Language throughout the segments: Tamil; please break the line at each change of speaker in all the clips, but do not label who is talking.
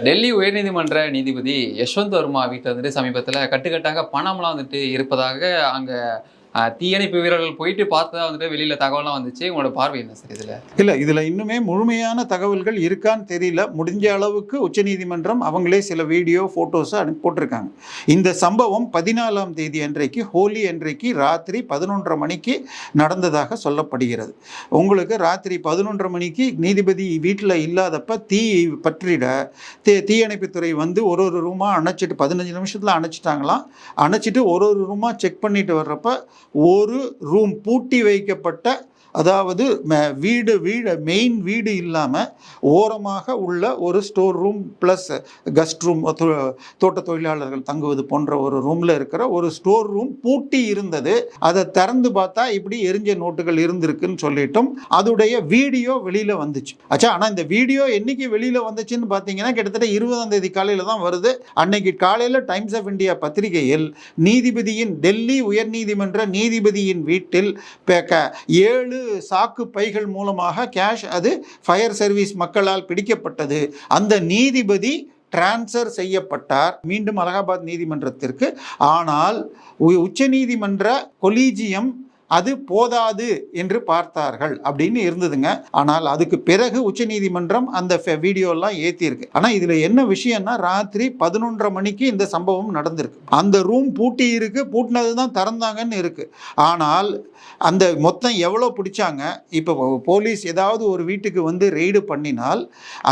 டெல்லி உயர்நீதிமன்ற நீதிபதி யஷ்வந்த் வர்மா வீட்டில் வந்துட்டு சமீபத்தில் கட்டுக்கட்டாக பணம்லாம் வந்துட்டு இருப்பதாக அங்கே தீயணைப்பு வீரர்கள் போயிட்டு பார்த்ததா வந்துட்டு வெளியில் தகவலாம் வந்துச்சு. உங்களோட பார்வை என்ன சார் இதில்?
இல்லை இதில் இன்னுமே முழுமையான தகவல்கள் இருக்கான்னு தெரியல. முடிஞ்ச அளவுக்கு உச்சநீதிமன்றம் அவங்களே சில வீடியோ ஃபோட்டோஸை அனுப்பி போட்டிருக்காங்க. இந்த சம்பவம் பதினாலாம் தேதி அன்றைக்கு ஹோலி அன்றைக்கு ராத்திரி பதினொன்றரை மணிக்கு நடந்ததாக சொல்லப்படுகிறது. உங்களுக்கு ராத்திரி பதினொன்றரை மணிக்கு நீதிபதி வீட்டில் இல்லாதப்ப தீ பற்றிட தீ தீயணைப்புத்துறை வந்து ஒரு ஒரு ரூமாக அணைச்சிட்டு பதினஞ்சு நிமிஷத்தில் அணைச்சிட்டாங்களாம். அணைச்சிட்டு ஒரு ஒரு ரூமாக செக் பண்ணிட்டு வர்றப்ப ஒரு ரூம் பூட்டி வைக்கப்பட்ட அதாவது வீடு வீடு மெயின் வீடு இல்லாமல் ஓரமாக உள்ள ஒரு store room plus guest room தோட்ட தொழிலாளர்கள் தங்குவது போன்ற ஒரு ரூமில் இருக்கிற ஒரு ஸ்டோர் ரூம் பூட்டி இருந்தது. அதை திறந்து பார்த்தா இப்படி எரிஞ்ச நோட்டுகள் இருந்திருக்குன்னு சொல்லிட்டும் அதோடைய வீடியோ வெளியில் வந்துச்சு. ஆச்சா ஆனால் இந்த வீடியோ என்னைக்கு வெளியில் வந்துச்சுன்னு பார்த்தீங்கன்னா கிட்டத்தட்ட இருபதாம் தேதி காலையில் தான் வருது. அன்னைக்கு காலையில் டைம்ஸ் ஆஃப் இந்தியா பத்திரிகையில் நீதிபதியின் டெல்லி உயர்நீதிமன்ற நீதிபதியின் வீட்டில் ஏழு சாக்கு பைகள் மூலமாக கேஷ் அது ஃபயர் சர்வீஸ் மக்களால் பிடிக்கப்பட்டது. அந்த நீதிபதி டிரான்ஸ்ஃபர் செய்யப்பட்டார். மீண்டும் அலகாபாத் நீதிமன்றத்திற்கு. ஆனால் உ- உச்சநீதிமன்ற கொலீஜியம் அது போதாது என்று பார்த்தார்கள் அப்படின்னு இருந்ததுங்க. ஆனால் அதுக்கு பிறகு உச்சநீதிமன்றம் அந்த வீடியோலாம் ஏற்றியிருக்கு ஆனால் இதில் என்ன விஷயம்னா ராத்திரி பதினொன்றரை மணிக்கு இந்த சம்பவம் நடந்திருக்கு. அந்த ரூம் பூட்டி இருக்கு பூட்டினது தான் திறந்தாங்கன்னு இருக்கு. ஆனால் அந்த மொத்தம் எவ்வளோ பிடிச்சாங்க இப்போ போலீஸ் ஏதாவது ஒரு வீட்டுக்கு வந்து ரெய்டு பண்ணினால்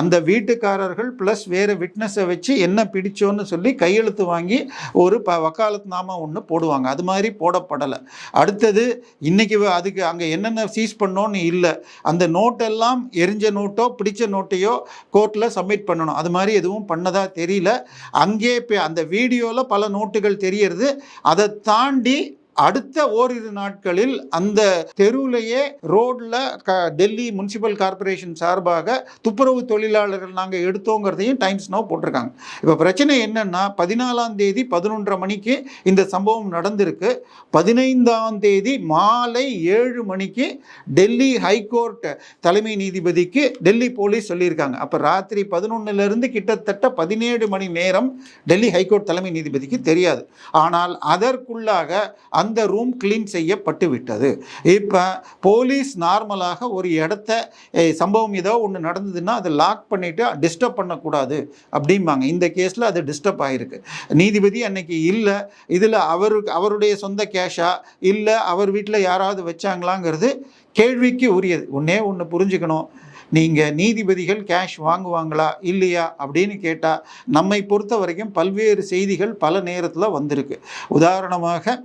அந்த வீட்டுக்காரர்கள் ப்ளஸ் வேறு விட்னஸை வச்சு என்ன பிடிச்சோன்னு சொல்லி கையெழுத்து வாங்கி ஒரு ப வக்காலத்து நாம ஒன்று போடுவாங்க. அது மாதிரி போடப்படலை. அடுத்தது இன்றைக்கி அதுக்கு அங்கே என்னென்ன சீஸ் பண்ணோன்னு இல்லை. அந்த நோட்டெல்லாம் எரிஞ்ச நோட்டோ பிடிச்ச நோட்டையோ கோர்ட்டில் சப்மிட் பண்ணணும். அது மாதிரி எதுவும் பண்ணதா தெரியல. அங்கே இப்போ அந்த வீடியோவில் பல நோட்டுகள் தெரியறது. அதை தாண்டி அடுத்த ஓரிரு நாட்களில் அந்த தெருவிலேயே ரோட்ல க டெல்லி முனிசிபல் கார்ப்பரேஷன் சார்பாக துப்புரவு தொழிலாளர்கள் நாங்கள் எடுத்தோங்கிறதையும் டைம்ஸ் நோ போட்டிருக்காங்க. இப்போ பிரச்சனை என்னன்னா பதினாலாம் தேதி பதினொன்றரை மணிக்கு இந்த சம்பவம் நடந்திருக்கு. பதினைந்தாம் தேதி மாலை ஏழு மணிக்கு டெல்லி ஹைகோர்ட் தலைமை நீதிபதிக்கு டெல்லி போலீஸ் சொல்லியிருக்காங்க. அப்போ ராத்திரி பதினொன்னுலேருந்து கிட்டத்தட்ட பதினேழு மணி நேரம் டெல்லி ஹைகோர்ட் தலைமை நீதிபதிக்கு தெரியாது. ஆனால் அதற்குள்ளாக அந்த அந்த ரூம் க்ளீன் செய்யப்பட்டு விட்டது இப்போ போலீஸ் நார்மலாக ஒரு இடத்த சம்பவம் ஏதோ ஒன்று நடந்ததுன்னா அதை லாக் பண்ணிவிட்டு டிஸ்டர்ப் பண்ணக்கூடாது அப்படிம்பாங்க. இந்த கேஸில் அது டிஸ்டர்ப் ஆகிருக்கு நீதிபதி அன்னைக்கு இல்லை இதில் அவருக்கு அவருடைய சொந்த கேஷா இல்லை அவர் வீட்டில் யாராவது வச்சாங்களாங்கிறது கேள்விக்கு உரியது. ஒன்றே ஒன்று புரிஞ்சுக்கணும். நீங்கள் நீதிபதிகள் கேஷ் வாங்குவாங்களா இல்லையா அப்படின்னு கேட்டால் நம்மை பொறுத்த வரைக்கும் பல்வேறு செய்திகள் பல நேரத்தில் வந்திருக்கு. உதாரணமாக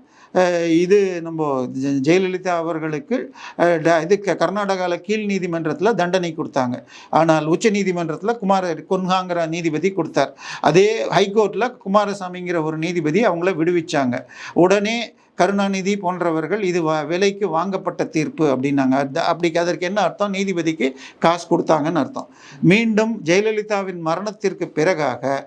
இது நம்ம ஜெ- ஜெயலலிதா அவர்களுக்கு அஹ், ட- இது கர்நாடகாவில் கீழ் நீதிமன்றத்தில் தண்டனை கொடுத்தாங்க. ஆனால் உச்ச நீதிமன்றத்தில் குமார கொன்ஹாங்கிற நீதிபதி கொடுத்தார். அதே ஹைகோர்ட்டில் குமாரசாமிங்கிற ஒரு நீதிபதி அவங்கள விடுவிச்சாங்க. உடனே கருணாநிதி போன்றவர்கள் இது வ- விலைக்கு வாங்கப்பட்ட தீர்ப்பு அப்படின்னாங்க. அத- அப்படி அதற்கு என்ன அர்த்தம்? நீதிபதிக்கு காசு கொடுத்தாங்கன்னு அர்த்தம். மீண்டும் ஜெயலலிதாவின் மரணத்திற்கு பிறகாக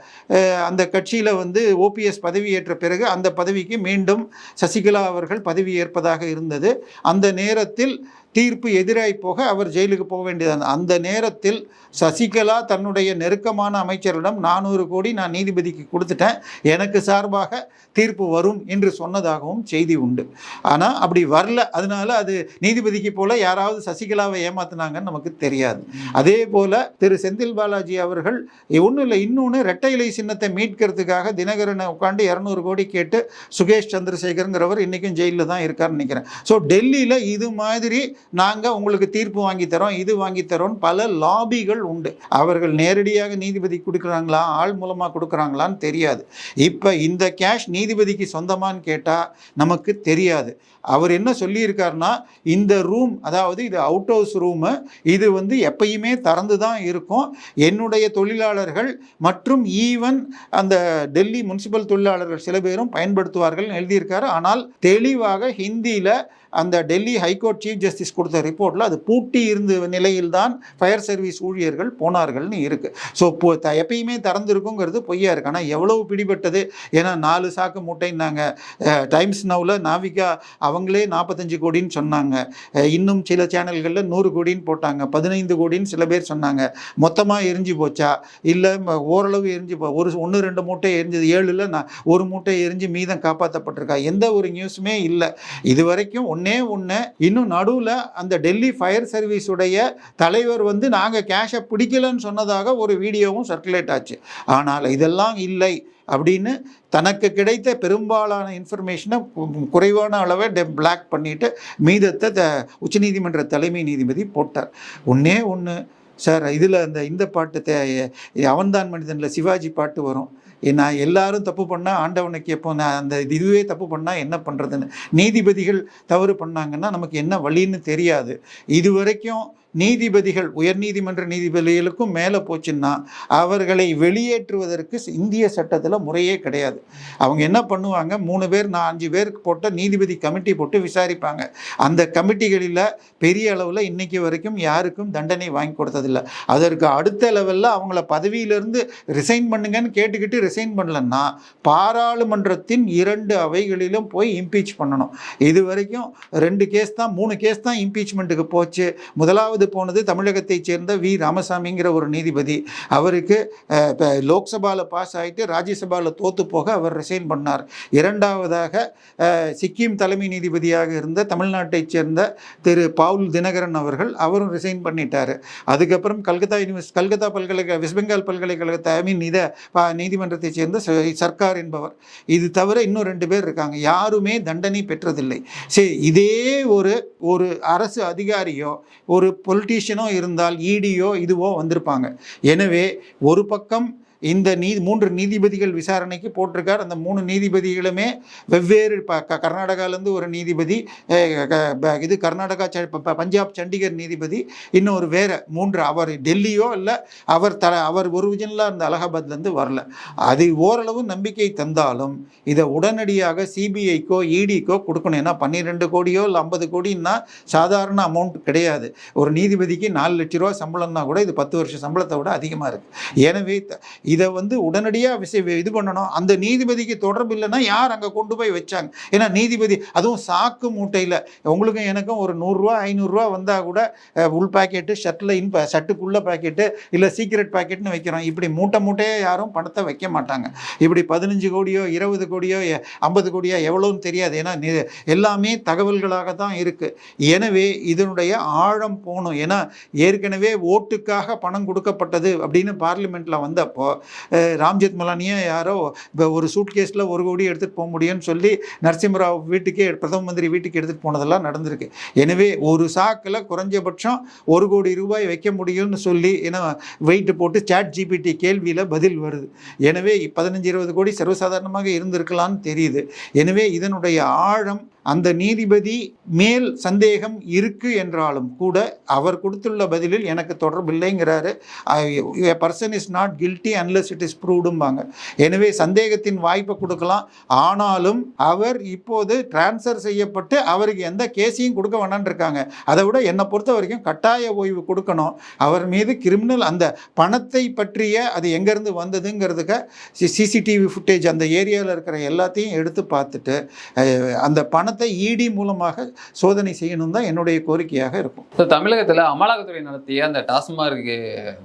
அந்த கட்சியில் வந்து ஓபிஎஸ் பதவியேற்ற பிறகு அந்த பதவிக்கு மீண்டும் சசிகலா அவர்கள் பதவி ஏற்பதாக இருந்தது. அந்த நேரத்தில் தீர்ப்பு எதிராய் போக அவர் ஜெயிலுக்கு போக வேண்டியது அந்த நேரத்தில் சசிகலா தன்னுடைய நெருக்கமான அமைச்சரிடம் நானூறு கோடி நான் நீதிபதிக்கு கொடுத்துட்டேன் எனக்கு சார்பாக தீர்ப்பு வரும் என்று சொன்னதாகவும் செய்தி உண்டு. ஆனால் அப்படி வரல. அதனால அது நீதிபதிக்கு போல யாராவது சசிகலாவை ஏமாத்தினாங்கன்னு நமக்கு தெரியாது. அதே போல திரு செந்தில் பாலாஜி அவர்கள் ஒன்றும் இல்லை இன்னொன்று ரெட்டை இலை சின்னத்தை மீட்கிறதுக்காக தினகரனை உட்காந்து இரநூறு கோடி கேட்டு சுகேஷ் சந்திரசேகருங்கிறவர் இன்றைக்கும் ஜெயிலில் தான் இருக்காருன்னு நினைக்கிறேன். ஸோ டெல்லியில் இது மாதிரி நாங்கள் உங்களுக்கு தீர்ப்பு வாங்கி தரோம் இது வாங்கி தரோம் பல லாபிகள் உண்டு. அவர்கள் நேரடியாக நீதிபதி கொடுக்குறாங்களா ஆள் மூலமாக கொடுக்குறாங்களான்னு தெரியாது. இப்போ இந்த கேஷ் நீதிபதிக்கு சொந்தமான்னு கேட்டால் நமக்கு தெரியாது. அவர் என்ன சொல்லியிருக்காருன்னா இந்த ரூம் அதாவது இது அவுட் ஹவுஸ் ரூமு இது வந்து எப்பயுமே திறந்து தான் இருக்கும். என்னுடைய தொழிலாளர்கள் மற்றும் ஈவன் அந்த டெல்லி முனிசிபல் தொழிலாளர்கள் சில பேரும் பயன்படுத்துவார்கள் எழுதியிருக்காரு. ஆனால் தெளிவாக ஹிந்தியில் அந்த டெல்லி ஹைகோர்ட் சீஃப் ஜஸ்டிஸ் கொடுத்த ரிப்போர்ட்டில் அது பூட்டி இருந்த நிலையில்தான் ஃபயர் சர்வீஸ் ஊழியர்கள் போனார்கள்னு இருக்குது ஸோ இப்போ த- எப்பயுமே திறந்துருக்குங்கிறது பொய்யா இருக்குது ஆனால் எவ்வளவு பிடிபட்டது? ஏன்னா நாலு சாக்கு மூட்டைன்னாங்க. டைம்ஸ் நவ்வில் நாவிகா அவங்களே நாற்பத்தஞ்சு கோடின்னு சொன்னாங்க. இன்னும் சில சேனல்களில் நூறு கோடின்னு போட்டாங்க. பதினைந்து கோடின்னு சில பேர் சொன்னாங்க. மொத்தமாக எரிஞ்சு போச்சா? இல்லை ஓரளவு எரிஞ்சு போ ஒரு ஒன்று ரெண்டு மூட்டை எரிஞ்சது. ஏழில் நான் ஒரு மூட்டை எரிஞ்சு மீதம் காப்பாற்றப்பட்டிருக்கா எந்த ஒரு நியூஸுமே இல்லை. இது வரைக்கும் ஒன்று ஒன்று இன்னும் நடுவில் அந்த டெல்லி ஃபயர் சர்வீஸுடைய தலைவர் வந்து நாங்கள் கேஷை பிடிக்கலன்னு சொன்னதாக ஒரு வீடியோவும் சர்க்குலேட் ஆச்சு. ஆனால் இதெல்லாம் இல்லை அப்படின்னு தனக்கு கிடைத்த பெரும்பாலான இன்ஃபர்மேஷனை குறைவான அளவை டெ பிளாக் பண்ணிட்டு மீதத்தை த உச்சநீதிமன்ற தலைமை நீதிபதி போட்டார். ஒன்றே ஒன்று சார் இதில் அந்த இந்த பாட்டு தே அவன்தான் மனிதனில் சிவாஜி பாட்டு வரும். நான் எல்லாரும் தப்பு பண்ணால் ஆண்டவனுக்கு எப்போ நான் அந்த இதுவே தப்பு பண்ணால் என்ன பண்ணுறதுன்னு நீதிபதிகள் தவறு பண்ணாங்கன்னா நமக்கு என்ன வழின்னு தெரியாது. இது வரைக்கும் நீதிபதிகள் உயர்நீதிமன்ற நீதிபதிகளுக்கும் மேலே போச்சுன்னா அவர்களை வெளியேற்றுவதற்கு இந்திய சட்டத்தில் முறையே கிடையாது. அவங்க என்ன பண்ணுவாங்க? மூணு பேர் நான் அஞ்சு பேருக்கு போட்ட நீதிபதி கமிட்டி போட்டு விசாரிப்பாங்க. அந்த கமிட்டிகளில் பெரிய அளவில் இன்னைக்கு வரைக்கும் யாருக்கும் தண்டனை வாங்கி கொடுத்ததில்ல. அதற்கு அடுத்த லெவலில் அவங்கள பதவியிலிருந்து ரிசைன் பண்ணுங்கன்னு கேட்டுக்கிட்டு ரிசைன் பண்ணலன்னா பாராளுமன்றத்தின் இரண்டு அவைகளிலும் போய் இம்பீச் பண்ணணும். இது வரைக்கும் ரெண்டு கேஸ் தான் மூணு கேஸ் தான் இம்பீச்மெண்ட்டுக்கு போச்சு. முதலாவது போனது தமிழகத்தைச் சேர்ந்த வி. ராமசாமிங்கிற ஒரு நீதிபதி. அவருக்கு அஹ், லோக்சபாவில் பாஸ் ஆகிட்டு ராஜ்யசபாவில் தோத்து போக அவர் ரிசைன் பண்ணார். இரண்டாவதாக சிக்கிம் தலைமை நீதிபதியாக இருந்த தமிழ்நாட்டைச் சேர்ந்த திரு. பவுல் தினகரன் அவர்கள் அவரும் ரிசைன் பண்ணிட்டார். அதுக்கப்புறம் கல்கத்தா யூனிவர்ஸ் கல்கத்தா பல்கலைக்கழக வெஸ்ட் பெங்கால் பல்கலைக்கழகத்தை தலைமை மீன் நீதிமன்றத்தைச் சேர்ந்த சர்க்கார் என்பவர். இது தவிர இன்னும் ரெண்டு பேர் இருக்காங்க. யாருமே தண்டனை பெற்றதில்லை. சரி இதே ஒரு ஒரு அரசு அதிகாரியோ ஒரு பொலிட்டீஷியனோ இருந்தால் இடியோ இதுவோ வந்திருப்பாங்க. எனவே ஒரு பக்கம் இந்த நீ மூன்று நீதிபதிகள் விசாரணைக்கு போட்டிருக்கார். அந்த மூணு நீதிபதிகளுமே வெவ்வேறு ப க கர்நாடகாலேருந்து ஒரு நீதிபதி இது கர்நாடகா ச- பஞ்சாப் சண்டிகர் நீதிபதி இன்னொரு வேறு மூன்று அவர் டெல்லியோ இல்லை அவர் த அவர் ஒரிஜினலாக இருந்த அலகாபாத்லேருந்து வரல. அது ஓரளவு நம்பிக்கை தந்தாலும் இதை உடனடியாக சிபிஐக்கோ இடிக்கோ கொடுக்கணும். ஏன்னா பன்னிரெண்டு கோடியோ இல்லை ஐம்பது கோடின்னா சாதாரண அமௌண்ட் கிடையாது. ஒரு நீ நீதிபதிக்கு நாலு லட்ச ரூபா சம்பளம்னா கூட இது பத்து வருஷம் சம்பளத்தை விட அதிகமாக இருக்குது எனவே இதை வந்து உடனடியாக இது பண்ணணும். அந்த நீதிபதிக்கு தொடர்பு இல்லைன்னா யார் அங்கே கொண்டு போய் வச்சாங்க? ஏன்னா நீதிபதி அதுவும் சாக்கு மூட்டையில் உங்களுக்கும் எனக்கும் ஒரு நூறுரூவா ஐநூறுரூவா வந்தால் கூட உள் பாக்கெட்டு ஷர்ட்டில் இன் ஷர்ட்டுக்குள்ளே பாக்கெட்டு இல்லை சீக்ரெட் பாக்கெட்னு வைக்கிறோம். இப்படி மூட்டை மூட்டையே யாரும் பணத்தை வைக்க மாட்டாங்க. இப்படி பதினஞ்சு கோடியோ இருபது கோடியோ ஐம்பது கோடியோ எவ்வளோன்னு தெரியாது. ஏன்னா எல்லாமே தகவல்களாக தான் இருக்குது எனவே இதனுடைய ஆழம் ஆகணும் ஏன்னா ஏற்கனவே ஓட்டுக்காக பணம் கொடுக்கப்பட்டது அப்படின்னு பார்லிமெண்ட்டில் வந்தப்போ அஹ், ராம்ஜெத் யாரோ இப்போ ஒரு சூட் கேஸில் ஒரு கோடி எடுத்துகிட்டு போக முடியும்னு சொல்லி நரசிம்மராவ் வீட்டுக்கே பிரதம மந்திரி வீட்டுக்கு எடுத்துகிட்டு போனதெல்லாம் நடந்திருக்கு. எனவே ஒரு சாக்கில் குறைஞ்சபட்சம் ஒரு கோடி ரூபாய் வைக்க முடியும்னு சொல்லி ஏன்னா வெயிட் போட்டு சாட் ஜிபிடி கேள்வியில் பதில் வருது. எனவே பதினஞ்சு இருபது கோடி சர்வசாதாரணமாக இருந்திருக்கலாம்னு தெரியுது. எனவே இதனுடைய ஆழம் அந்த நீதிபதி மேல் சந்தேகம் இருக்கு என்றாலும் கூட அவர் கொடுத்துள்ள பதிலில் எனக்கு தொடர்பில்லைங்கிறாரு person is not guilty unless it is ப்ரூவ்டும்பாங்க எனவே சந்தேகத்தின் வாய்ப்பை கொடுக்கலாம். ஆனாலும் அவர் இப்போது டிரான்ஸ்ஃபர் செய்யப்பட்டு அவருக்கு எந்த கேஸையும் கொடுக்க வேணான்னு இருக்காங்க அதை விட என்னை பொறுத்த வரைக்கும் கட்டாய ஓய்வு கொடுக்கணும். அவர் மீது கிரிமினல் அந்த பணத்தை பற்றிய அது எங்கேருந்து வந்ததுங்கிறதுக்கு சிசிடிவி ஃபுட்டேஜ் அந்த ஏரியாவில் இருக்கிற எல்லாத்தையும் எடுத்து பார்த்துட்டு அந்த அந்த பணத்தை இடி மூலமாக சோதனை செய்யணும் தான் என்னுடைய கோரிக்கையாக இருக்கும்.
ஸோ தமிழகத்தில் அமலாக்கத்துறை நடத்திய அந்த டாஸ்மார்க்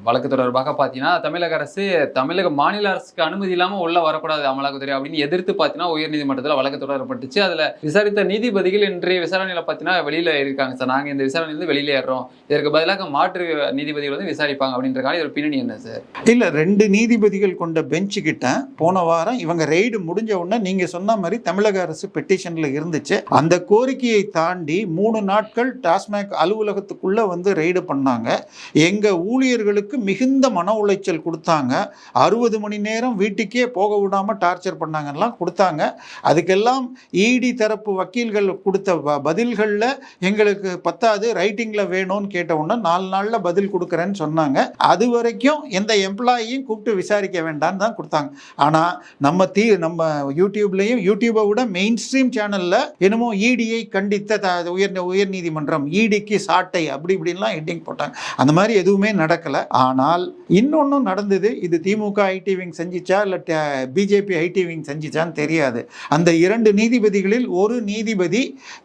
வழக்கு தொடர்பாக பார்த்தீங்கன்னா தமிழக அரசு தமிழக மாநில அரசுக்கு அனுமதி இல்லாமல் உள்ள வரக்கூடாது அமலாக்கத்துறை அப்படின்னு எதிர்த்து பார்த்தீங்கன்னா உயர்நீதிமன்றத்தில் வழக்கு தொடரப்பட்டுச்சு. அதில் விசாரித்த நீதிபதிகள் இன்றைய விசாரணையில் பார்த்தீங்கன்னா வெளியில் இருக்காங்க சார். நாங்கள் இந்த விசாரணையிலிருந்து வெளியில ஏறுறோம் இதற்கு பதிலாக மாற்று நீதிபதிகள் வந்து விசாரிப்பாங்க அப்படின்றக்கான ஒரு பின்னணி என்ன சார்?
இல்லை ரெண்டு நீதிபதிகள் கொண்ட பெஞ்சு கிட்ட போன வாரம் இவங்க ரெய்டு முடிஞ்ச உடனே நீங்கள் சொன்ன மாதிரி தமிழக அரசு பெட்டிஷனில் இருந்துச்சு. அந்த கோரிக்கையை தாண்டி மூணு நாட்கள் டாஸ்மாக் அலுவலகத்துக்குள்ளே வந்து ரெய்டு பண்ணாங்க. எங்கள் ஊழியர்களுக்கு மிகுந்த மன உளைச்சல் கொடுத்தாங்க. அறுபது மணி நேரம் வீட்டுக்கே போக விடாமல் டார்ச்சர் பண்ணாங்கலாம் கொடுத்தாங்க. அதுக்கெல்லாம் இடி தரப்பு வக்கீல்கள் கொடுத்த ப- பதில்களில் எங்களுக்கு பத்தாது ரைட்டிங்கில் வேணும்னு கேட்ட உடனே நாலு நாளில் பதில் கொடுக்குறேன்னு சொன்னாங்க. அது வரைக்கும் எந்த எம்ப்ளாயியும் கூப்பிட்டு விசாரிக்க வேண்டாம்னு தான் கொடுத்தாங்க. ஆனால் நம்ம தீ நம்ம யூடியூப்லேயும் யூடியூபை விட மெயின் ஸ்ட்ரீம் சேனலில் என்னமோ இடியை கண்டித்த த உயர் உயர் நீதிமன்றம் இடிக்கு சாட்டை அப்படி இப்படின்லாம் ஹெட்டிங் போட்டாங்க. அந்த மாதிரி எதுவுமே நடக்கலை. ஆனால் இன்னொன்றும் நடந்தது. இது திமுக ஐடி விங் செஞ்சிச்சா இல்லை பிஜேபி ஐடி விங் செஞ்சிச்சான்னு தெரியாது. அந்த இரண்டு நீதிபதிகளில் ஒரு நீதிபதி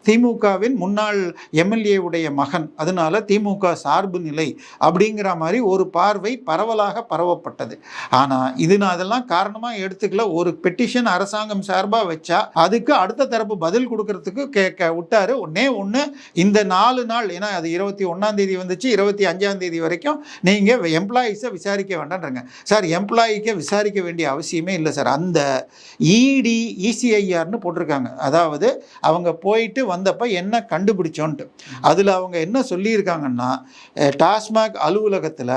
திமுகவின் முன்னாள் எம்எல்ஏ உடைய மகன். அதனால திமுக சார்பு நிலை அப்படிங்கிற மாதிரி ஒரு பார்வை பரவலாக பரவப்பட்டது. ஆனால் இது நான் அதெல்லாம் காரணமாக எடுத்துக்கல. ஒரு பெட்டிஷன் அரசாங்கம் சார்பாக வச்சா அதுக்கு அடுத்த தரப்பு பதில் கொடுக்குற கே கேட்க விட்டாரு. ஒன்னே ஒன்று இந்த நாலு நாள் ஏன்னா அது இருபத்தி ஒன்றாந்தேதி வந்துச்சு இருபத்தி அஞ்சாந்தேதி வரைக்கும் நீங்கள் எம்ப்ளாயீஸை விசாரிக்க வேண்டாம்ன்றங்க. சார் எம்ப்ளாயிக்கே விசாரிக்க வேண்டிய அவசியமே இல்லை சார் அந்த இடி இசிஐஆர்னு போட்டிருக்காங்க. அதாவது அவங்க போயிட்டு வந்தப்ப என்ன கண்டுபிடிச்சோன்ட்டு. அதில் அவங்க என்ன சொல்லியிருக்காங்கன்னா டாஸ்மாக் அலுவலகத்தில்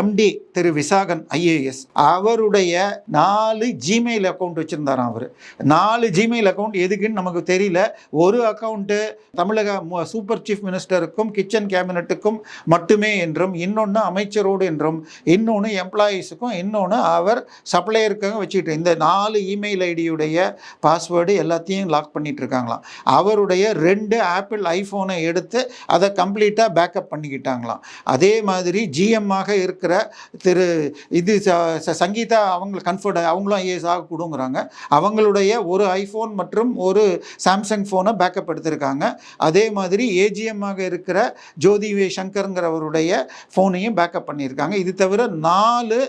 எம்டி திரு விசாகன் ஐஏஎஸ் அவருடைய நாலு ஜிமெயில் அக்கௌண்ட் வச்சுருந்தாராம் அவர். நாலு ஜிமெயில் அக்கௌண்ட் எதுக்குன்னு நமக்கு தெரியல. ஒரு அக்கௌண்ட்டு தமிழக சூப்பர் சீஃப் மினிஸ்டருக்கும் கிச்சன் கேபினட்டுக்கும் மட்டுமே என்றும் இன்னொன்று அமைச்சரோடு என்றும் இன்னொன்று எம்ப்ளாயீஸுக்கும் இன்னொன்று அவர் சப்ளையருக்காக வச்சுக்கிட்டு இந்த நாலு இமெயில் ஐடியுடைய பாஸ்வேர்டு எல்லாத்தையும் லாக் பண்ணிட்டு இருக்காங்களாம். அவருடைய ரெண்டு ஆப்பிள் ஐஃபோனை எடுத்து அதை கம்ப்ளீட்டாக பேக்கப் பண்ணிக்கிட்டாங்களாம். அதே மாதிரி ஜிஎம்மாக இருக்கிற திரு இது ச- சங்கீதா அவங்க கன்ஃபர்ட் அவங்களும் ஐஏஎஸ் ஆகக்கூடுங்கிறாங்க அவங்களுடைய ஒரு ஐஃபோன் மற்றும் ஒரு சாம்சங் சாம்சங் ஃபோனை பேக்கப் எடுத்திருக்காங்க. அதே மாதிரி ஏஜிஎம்மாக இருக்கிற ஜோதி வே சங்கருங்கிறவருடைய ஃபோனையும் பேக்கப் பண்ணியிருக்காங்க. இது தவிர நாலு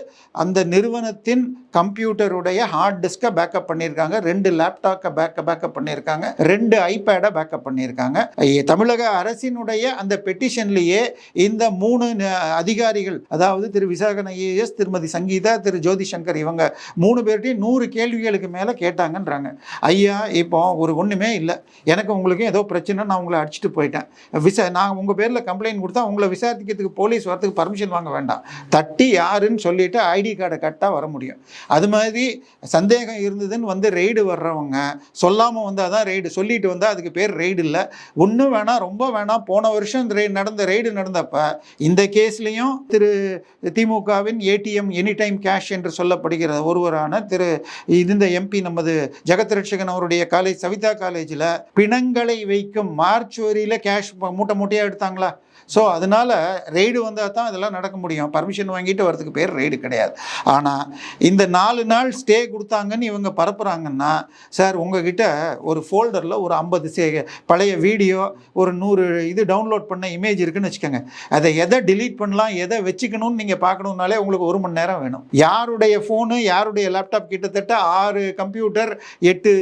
அந்த நிறுவனத்தின் கம்ப்யூட்டருடைய ஹார்ட் டிஸ்கை பேக்கப் பண்ணியிருக்காங்க. ரெண்டு லேப்டாப்பை பேக்கப் பேக்கப் பண்ணியிருக்காங்க. ரெண்டு ஐபேடை பேக்கப் பண்ணியிருக்காங்க. தமிழக அரசினுடைய அந்த பெட்டிஷன்லேயே இந்த மூணு அதிகாரிகள் அதாவது திரு விசாகன் ஐஏஎஸ் திருமதி சங்கீதா திரு ஜோதி சங்கர் இவங்க மூணு பேர்ட்டையும் நூறு கேள்விகளுக்கு மேலே கேட்டாங்கன்றாங்க. ஐயா இப்போ ஒரு ஒன்றுமே இல்லை. எனக்கு உங்களுக்கும் ஏதோ பிரச்சனை நான் உங்களை அடிச்சுட்டு போயிட்டேன். விசா நான் உங்கள் பேரில் கம்ப்ளைண்ட் கொடுத்தா உங்களை விசாரிக்கிறதுக்கு போலீஸ் வரதுக்கு பர்மிஷன் வாங்க வேண்டாம். தட்டி யாருன்னு சொல்லிட்டு ஐடி கார்டை கட்டாக வர முடியும். அது மாதிரி சந்தேகம் இருந்ததுன்னு வந்து ரெய்டு வர்றவங்க சொல்லாமல் வந்தால் தான் ரெய்டு சொல்லிட்டு வந்தால் அதுக்கு பேர் ரெய்டு இல்லை. ஒன்றும் வேணாம் ரொம்ப வேணாம் போன வருஷம் ரெய்டு நடந்த ரெய்டு நடந்தப்ப இந்த கேஸ்லேயும் திரு திமுகவின் ஏடிஎம் எனி டைம் கேஷ் என்று சொல்லப்படுகிற ஒருவரான திரு இந்த எம்பி நமது ஜெகத் ரட்சகன் அவருடைய காலேஜ் சவிதா காலேஜில் பிணங்களை வைக்கும் மார்ச் வரியில் கேஷ் மூட்டை மூட்டையாக எடுத்தாங்களா? ஸோ அதனால் ரெய்டு வந்தால் தான் இதெல்லாம் நடக்க முடியும். பர்மிஷன் வாங்கிட்டு வரதுக்கு பேர் ரெய்டு கிடையாது. ஆனால் இந்த நாலு நாள் ஸ்டே கொடுத்தாங்கன்னு இவங்க பரப்புகிறாங்கன்னா சார் உங்ககிட்ட ஒரு ஃபோல்டரில் ஒரு ஐம்பது சே பழைய வீடியோ ஒரு நூறு இது டவுன்லோட் பண்ண இமேஜ் இருக்குன்னு வச்சுக்கோங்க. அதை எதை டிலீட் பண்ணலாம் எதை வச்சுக்கணும்னு நீங்கள் பார்க்கணுன்னாலே உங்களுக்கு ஒரு மணி நேரம் வேணும். யாருடைய ஃபோனு யாருடைய லேப்டாப் கிட்டத்தட்ட ஆறு கம்ப்யூட்டர் எட்டு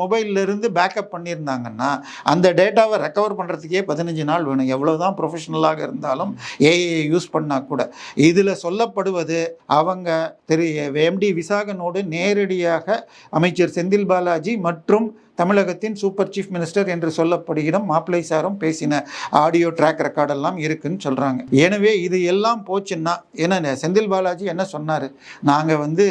மொபைல்ல இருந்து பேக்கப் பண்ணியிருந்தாங்கன்னா அந்த டேட்டாவை ரெக்கவர் பண்ணுறதுக்கே பதினஞ்சு நாள் வேணும். எவ்வளோ தான் ப்ரொஃபஷனல் ப்ரொஃபஷனலாக இருந்தாலும் ஏஐ யூஸ் பண்ணால் கூட. இதில் சொல்லப்படுவது அவங்க திரு எம்டி விசாகனோடு நேரடியாக அமைச்சர் செந்தில் பாலாஜி மற்றும் தமிழகத்தின் சூப்பர் சீஃப் மினிஸ்டர் என்று சொல்லப்படுகிற மாப்பிள்ளை சாரும் பேசின ஆடியோ ட்ராக் ரெக்கார்டெல்லாம் இருக்குன்னு சொல்கிறாங்க எனவே இது எல்லாம் போச்சுன்னா என்ன செந்தில் பாலாஜி என்ன சொன்னார்? நாங்கள் வந்து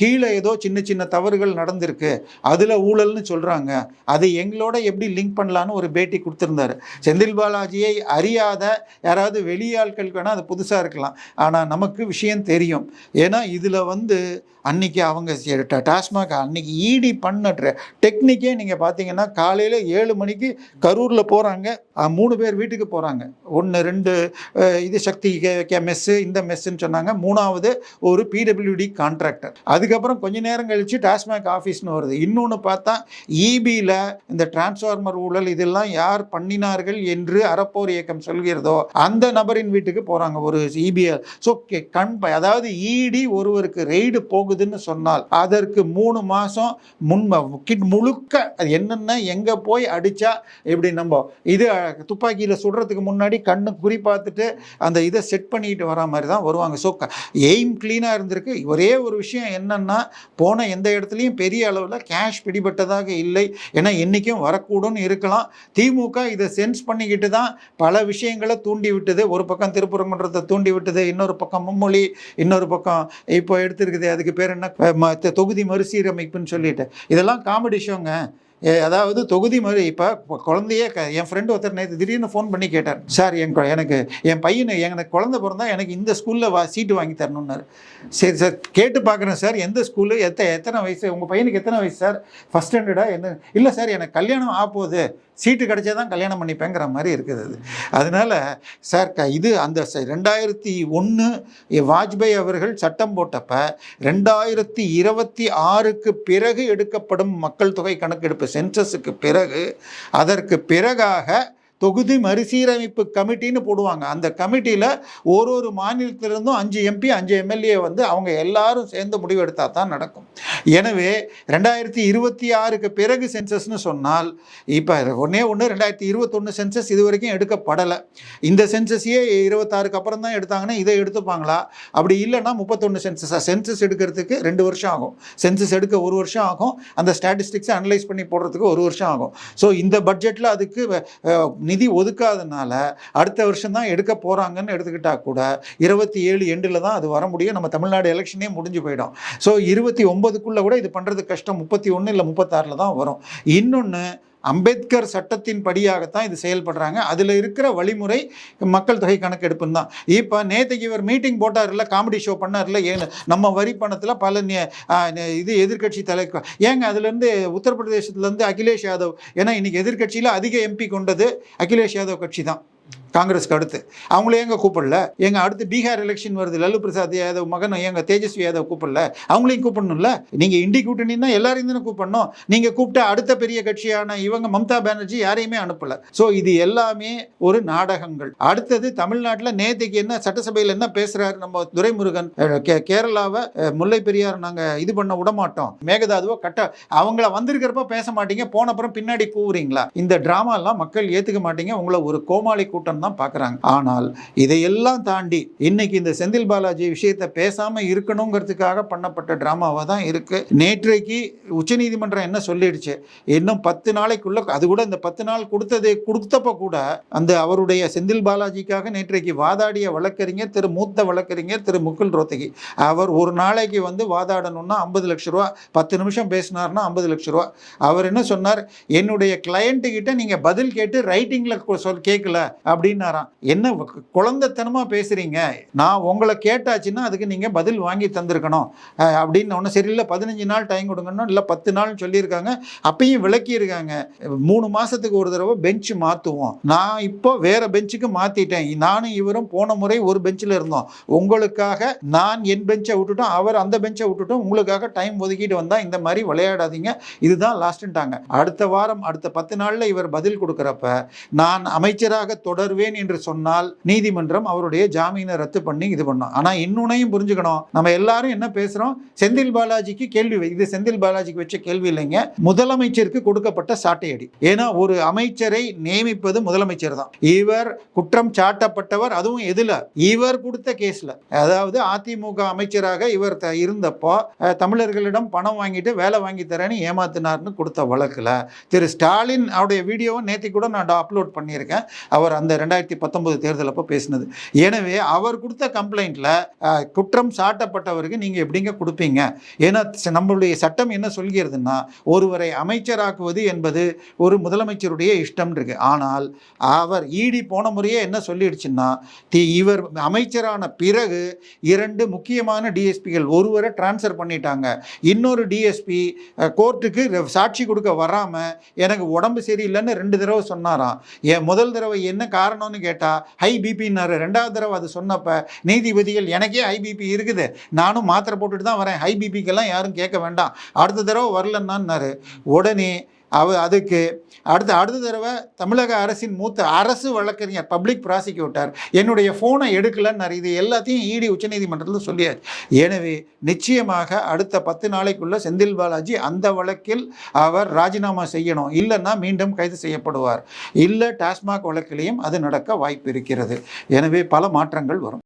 கீழே ஏதோ சின்ன சின்ன தவறுகள் நடந்திருக்கு அதில் ஊழல்னு சொல்கிறாங்க அது எங்களோட எப்படி லிங்க் பண்ணலான்னு ஒரு பேட்டி கொடுத்துருந்தாரு. செந்தில் பாலாஜியை அறியாத யாராவது வெளியாட்கள் வேணால் அது புதுசாக இருக்கலாம். ஆனால் நமக்கு விஷயம் தெரியும். ஏன்னா இதில் வந்து அன்னைக்கு அவங்க டாஸ்மாக அன்னைக்கு ஈடி பண்ண டெக்னிக்கே நீங்கள் பார்த்தீங்கன்னா காலையில் ஏழு மணிக்கு கரூரில் போகிறாங்க மூணு பேர் வீட்டுக்கு போகிறாங்க ஒன்று ரெண்டு இது சக்தி கே மெஸ்ஸு இந்த மெஸ்ஸுன்னு சொன்னாங்க. மூணாவது ஒரு பிடபிள்யூடி கான்ட்ராக்டர் அதுக்கப்புறம் கொஞ்ச நேரம் கழித்து டாஸ்மாக் ஆஃபீஸ்னு வருது. இன்னொன்று பார்த்தா இபியில் இந்த டிரான்ஸ்ஃபார்மர் ஊழல் இதெல்லாம் யார் பண்ணினார்கள் என்று அறப்போர் இயக்கம் சொல்கிறதோ அந்த நபரின் வீட்டுக்கு போகிறாங்க ஒரு இபிஎல் ஸோ கண் அதாவது இடி ஒருவருக்கு ரெய்டு போகுதுன்னு சொன்னால் அதற்கு மூணு மாதம் முன் கிட் முழுக்க அது என்னென்ன எங்கே போய் அடித்தா இப்படி நம்ம இது துப்பாக்கியில் சுடுறதுக்கு முன்னாடி கண்ணு குறி பார்த்துட்டு அந்த இதை செட் பண்ணிட்டு வர மாதிரி தான் வருவாங்க. ஸோ எய்ம் க்ளீனாக இருந்திருக்கு. ஒரே ஒரு விஷயம் என்னென்னா போன எந்த இடத்துலையும் பெரிய அளவில் கேஷ் பிடிபட்டதாக இல்லை. ஏன்னா என்றைக்கும் வரக்கூடும்னு இருக்கலாம். திமுக இதை சென்ஸ் பண்ணிக்கிட்டு தான் பல விஷயங்களை தூண்டி விட்டது. ஒரு பக்கம் திருப்பரங்குன்றத்தை தூண்டி விட்டது இன்னொரு பக்கம் மும்மொழி இன்னொரு பக்கம் இப்போ எடுத்திருக்குது அதுக்கு பேர் என்ன? தொகுதி மறுசீரமைப்புன்னு சொல்லிட்டு. இதெல்லாம் காமெடி ஷோங்க அதாவது தொகுதி மாதிரி இப்போ குழந்தையே க என் ஃப்ரெண்டு ஒருத்தர் நேற்று திடீர்னு ஃபோன் பண்ணி கேட்டார். சார் என் எனக்கு என் பையனு எனக்கு குழந்தை பிறந்தா எனக்கு இந்த ஸ்கூலில் வா சீட்டு வாங்கி தரணுன்னாரு சரி சார் கேட்டு பார்க்குறேன் சார் எந்த ஸ்கூலு எத்த எத்தனை வயசு உங்கள் பையனுக்கு எத்தனை வயசு சார் ஃபஸ்ட் ஸ்டாண்டர்டா என்ன? இல்லை சார் எனக்கு கல்யாணம் ஆகப்போகுது. போகுது சீட்டு கிடைச்சா தான் கல்யாணம் பண்ணிப்பேங்கிற மாதிரி இருக்குது அது. அதனால சார் க இது அந்த ச- ரெண்டாயிரத்தி ஒன்று வாஜ்பாய் அவர்கள் சட்டம் போட்டப்ப ரெண்டாயிரத்தி இருபத்தி ஆறுக்கு பிறகு எடுக்கப்படும் மக்கள் தொகை கணக்கெடுப்பு சென்சஸுக்கு பிறகு அதற்கு பிறகாக தொகுதி மறுசீரமைப்பு கமிட்டின்னு போடுவாங்க. அந்த கமிட்டியில் ஒரு ஒரு மாநிலத்திலிருந்தும் அஞ்சு எம்பி அஞ்சு எம்எல்ஏ வந்து அவங்க எல்லாரும் சேர்ந்து முடிவெடுத்தால் தான் நடக்கும். எனவே ரெண்டாயிரத்தி இருபத்தி ஆறுக்கு பிறகு சென்சஸ்னு சொன்னால் இப்போ ஒன்றே ஒன்று ரெண்டாயிரத்தி இருபத்தொன்று சென்சஸ் இது வரைக்கும் எடுக்கப்படலை. இந்த சென்சஸையே இருபத்தாறுக்கு அப்புறம் தான் எடுத்தாங்கன்னா இதை எடுத்துப்பாங்களா? அப்படி இல்லைன்னா முப்பத்தொன்று சென்சஸாக சென்சஸ் எடுக்கிறதுக்கு ரெண்டு வருஷம் ஆகும். சென்சஸ் எடுக்க ஒரு வருஷம் ஆகும். அந்த ஸ்டாட்டிஸ்டிக்ஸை அனலைஸ் பண்ணி போடுறதுக்கு ஒரு வருஷம் ஆகும். ஸோ இந்த பட்ஜெட்டில் அதுக்கு நிதி ஒதுக்காதனால அடுத்த வருஷம் தான் எடுக்க போகிறாங்கன்னு எடுத்துக்கிட்டா கூட இருபத்தி ஏழு எண்டில் தான் அது வர முடியும். நம்ம தமிழ்நாடு எலெக்ஷனே முடிஞ்சு போயிடும். ஸோ இருபத்தி ஒன்பதுக்குள்ளே கூட இது பண்ணுறது கஷ்டம். முப்பத்தி ஒன்று இல்லை முப்பத்தாறில் தான் வரும். இன்னொன்று அம்பேத்கர் சட்டத்தின் படியாகத்தான் இது செயல்படுறாங்க. அதில் இருக்கிற வழிமுறை மக்கள் தொகை கணக்கெடுப்புன்னு தான். இப்போ நேற்றுக்கு இவர் மீட்டிங் போட்டார்ல காமெடி ஷோ பண்ணார்ல ஏன் நம்ம வரி பணத்தில் பல இது எதிர்க்கட்சி தலை ஏங்க அதுலேருந்து உத்தரப்பிரதேசத்துலேருந்து அகிலேஷ் யாதவ். ஏன்னா இன்றைக்கி எதிர்கட்சியில் அதிக எம்பி கொண்டது அகிலேஷ் யாதவ் கட்சி தான். காங்கிரஸ்க்கு அடுத்து. அவங்கள எங்கே கூப்பிடல? எங்கள் அடுத்து பீகார் எலெக்ஷன் வருது லல்லு பிரசாத் யாதவ் மகன் எங்கள் தேஜஸ்வி யாதவ் கூப்பிடல? அவங்களையும் கூப்பிடணும்ல? நீங்கள் இண்டி கூட்டணின்னா எல்லாரையும் தானே கூப்பிடணும். நீங்கள் கூப்பிட்ட அடுத்த பெரிய கட்சியான இவங்க மம்தா பானர்ஜி யாரையுமே அனுப்பலை. ஸோ இது எல்லாமே ஒரு நாடகங்கள். அடுத்தது தமிழ்நாட்டில் நேற்றுக்கு என்ன சட்டசபையில் என்ன பேசுகிறாரு நம்ம துரைமுருகன்? கே- கேரளாவை முல்லை பெரியார் நாங்கள் இது பண்ண விட மாட்டோம் மேகதாதுவை கட்ட அவங்கள வந்திருக்கிறப்ப பேச மாட்டீங்க போன அப்புறம் பின்னாடி கூவுறீங்களா? இந்த ட்ராமாலாம் மக்கள் ஏற்றுக்க மாட்டீங்க உங்களை ஒரு கோமாளி கூட்டம் தான் பார்க்குறாங்க. ஆனால் இதையெல்லாம் தாண்டி இன்னைக்கு இந்த செந்தில் பாலாஜி விஷயத்தை பேசாமல் இருக்கணுங்கிறதுக்காக பண்ணப்பட்ட ட்ராமாவாக தான் இருக்குது நேற்றைக்கு உச்சநீதிமன்றம் என்ன சொல்லிடுச்சு? இன்னும் பத்து நாளைக்குள்ள அது கூட இந்த பத்து நாள் கொடுத்தது கொடுத்தப்ப கூட அந்த அவருடைய செந்தில் பாலாஜிக்காக நேற்றைக்கு வாதாடிய வழக்கறிஞர் திரு மூத்த வழக்கறிஞர் திரு முகுல் ரோத்தகி. அவர் ஒரு நாளைக்கு வந்து வாதாடணும்னா ஐம்பது லட்ச ரூபா பத்து நிமிஷம் பேசினார்னா ஐம்பது லட்ச ரூபா. அவர் என்ன சொன்னார்? என்னுடைய கிளையண்ட்டு கிட்ட பதில் கேட்டு ரைட்டிங்கில் சொல் கேட்கல அப்படின்னு அப்படின்னாராம். என்ன குழந்தைத்தனமாக குழந்தைத்தனமா பேசுறீங்க? நான் உங்களை கேட்டாச்சுன்னா அதுக்கு நீங்க பதில் வாங்கி தந்திருக்கணும். அப்படின்னு ஒன்று சரி இல்லை பதினஞ்சு நாள் டைம் கொடுங்கன்னு இல்லை பத்து நாள்னு சொல்லியிருக்காங்க. அப்பயும் விளக்கியிருக்காங்க. மூணு மாசத்துக்கு ஒரு தடவை பெஞ்ச் மாற்றுவோம் நான் இப்போ வேற பெஞ்சுக்கு மாத்திட்டேன். நானும் இவரும் போன முறை ஒரு பெஞ்சில் இருந்தோம். உங்களுக்காக நான் என் பெஞ்சை விட்டுட்டோம் அவர் அந்த பெஞ்சை விட்டுட்டோம். உங்களுக்காக டைம் ஒதுக்கிட்டு வந்தால் இந்த மாதிரி விளையாடாதீங்க. இதுதான் லாஸ்ட்டுன்ட்டாங்க அடுத்த வாரம் அடுத்த பத்து நாள்ல இவர் பதில் கொடுக்குறப்ப நான் அமைச்சராக தொடர்வேன் என்று சொன்னால் நீதிமன்றம் அவருடைய ஜாமீனை ரத்து பண்ணி இது பண்ணும். ஆனால் இன்னொன்னையும் புரிஞ்சுக்கணும். நம்ம எல்லாரும் என்ன பேசுகிறோம் செந்தில் பாலாஜிக்கு கேள்வி இது செந்தில் பாலாஜிக்கு வச்ச கேள்வி இல்லைங்க. முதலமைச்சருக்கு கொடுக்கப்பட்ட சாட்டையடி. ஏன்னா ஒரு அமைச்சரை நியமிப்பது முதலமைச்சர் தான். இவர் குற்றம் சாட்டப்பட்டவர் அதுவும் எதில். இவர் கொடுத்த கேஸில். அதாவது அதிமுக அமைச்சராக இவர் இருந்தப்போ தமிழர்களிடம் பணம் வாங்கிட்டு வேலை வாங்கி தரேன்னு ஏமாத்தினார்னு கொடுத்த வழக்கில் திரு ஸ்டாலின் அவருடைய வீடியோவை நேற்று கூட நான் அப்லோட் பண்ணியிருக்கேன். அவர் அந்த ரெண்டாயிரத்தி பத்தொன்பது தேர்தல் அப்போ பேசினது. எனவே அவர் கொடுத்த கம்ப்ளைண்ட்டில் குற்றம் சாட்டப்பட்டவருக்கு நீங்க எப்படிங்க கொடுப்பீங்க? ஏன்னா நம்மளுடைய சட்டம் என்ன சொல்கிறதுன்னா ஒருவரை அமைச்சராக்குவது என்பது ஒரு முதலமைச்சருடைய இஷ்டம் இருக்கு. ஆனால் அவர் ஈடி போன முறையே என்ன சொல்லிடுச்சுன்னா தி- இவர் அமைச்சரான பிறகு இரண்டு முக்கியமான டிஎஸ்பிகள் ஒருவரை டிரான்ஸ்ஃபர் பண்ணிட்டாங்க. இன்னொரு டிஎஸ்பி கோர்ட்டுக்கு சாட்சி கொடுக்க வராம எனக்கு உடம்பு சரியில்லைன்னு ரெண்டு தடவை சொன்னாராம். என் முதல் தடவை என்ன காரணம் காரணம்னு கேட்டால் ஹை பிபின்னாரு ரெண்டாவது தடவை அது சொன்னப்போ நீதிபதிகள் எனக்கே ஹை பிபி இருக்குது. நானும் மாத்திரை போட்டுட்டு தான் வரேன். ஹை பிபிக்கெல்லாம் யாரும் கேட்க வேண்டாம். அடுத்த தடவை வரலன்னாரு உடனே அவ அதுக்கு அடுத்த அடுத்த தடவை தமிழக அரசின் மூத்த அரசு வழக்கறிஞர் பப்ளிக் ப்ராசிக்யூட்டர் என்னுடைய ஃபோனை எடுக்கலன்னாரு இது எல்லாத்தையும் ஈடி உச்சநீதிமன்றத்தில் சொல்லியாச்சு. எனவே நிச்சயமாக அடுத்த பத்து நாளைக்குள்ள செந்தில் பாலாஜி அந்த வழக்கில் அவர் ராஜினாமா செய்யணும். இல்லைன்னா மீண்டும் கைது செய்யப்படுவார். இல்லை டாஸ்மாக் வழக்கிலையும் அது நடக்க வாய்ப்பு இருக்கிறது. எனவே பல மாற்றங்கள் வரும்.